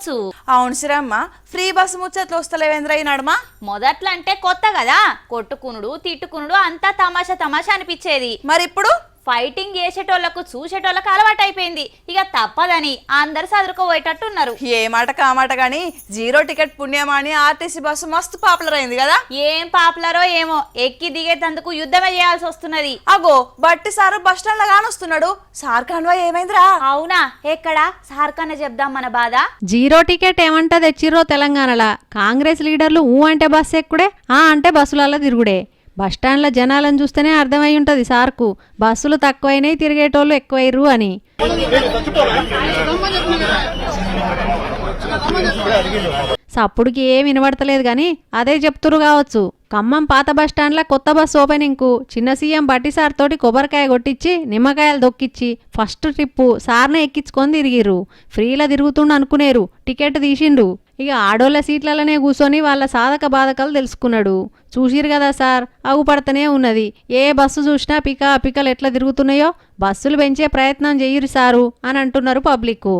కావచ్చు. అవును శ్రమ్మ free bus ముచ్చట్లు వస్తలేవేంద్ర ఈ నడుమ మొదట్లో అంటే కొత్త కదా. కొట్టుకునుడు తిట్టుకునుడు అంతా తమాషా తమాషా అనిపించేది. మరి ఇప్పుడు ఫైటింగ్ చేసేటోళ్ళకు చూసేటోళ్ళకు అలవాటు అయిపోయింది ఇక తప్పదని అందరు చదువుకోబోయేటట్టున్నారు ఏ మాట కామాట గాని జీరో టికెట్ పుణ్యమా అని ఆర్టీసీ బస్సు మస్తు పాపులర్ అయింది కదా? ఏం పాపులరో ఏమో ఎక్కి దిగేటందుకు యుద్ధమే చేయాల్సి వస్తున్నది. అగో బట్టి సారు బస్ స్టాండ్లో కానొస్తున్నాడు సార్ కాన్వా ఏమైందిరా? అవునా? ఎక్కడ? సార్కన్న చెప్దాం మన బాధ. జీరో టికెట్ ఏమంటా తెచ్చిర్రో తెలంగాణలో? కాంగ్రెస్ లీడర్లు ఊ అంటే బస్సు ఎక్కుడే ఆ అంటే బస్సులలో తిరుగుడే. బస్టాండ్ల జనాలను చూస్తేనే అర్థమై ఉంటుంది సార్కు. బస్సులు తక్కువైనాయి తిరిగేటోళ్ళు ఎక్కువైర్రు అని. సప్పుడుకి ఏం వినబడతలేదు కానీ అదే చెప్తురు కావచ్చు. ఖమ్మం పాత బస్టాండ్లో కొత్త బస్ ఓపెనింగ్కు చిన్న సీఎం బట్టి సార్ తోటి కొబ్బరికాయ కొట్టించి నిమ్మకాయలు దొక్కిచ్చి ఫస్ట్ ట్రిప్పు సార్నే ఎక్కించుకొని తిరిగిర్రు. ఫ్రీలా తిరుగుతుండు అనుకునేరు. టికెట్ తీసిండు. ఇక ఆడోళ్ళ సీట్లలోనే కూర్చొని వాళ్ళ సాధక బాధకాలు తెలుసుకున్నాడు. చూసిరు కదా సార్ అగుపడతనే ఉన్నది. ఏ బస్సు చూసినా పిక పికలు ఎట్లా తిరుగుతున్నాయో బస్సులు పెంచే ప్రయత్నం చెయ్యరు సారు అని అంటున్నారు పబ్లిక్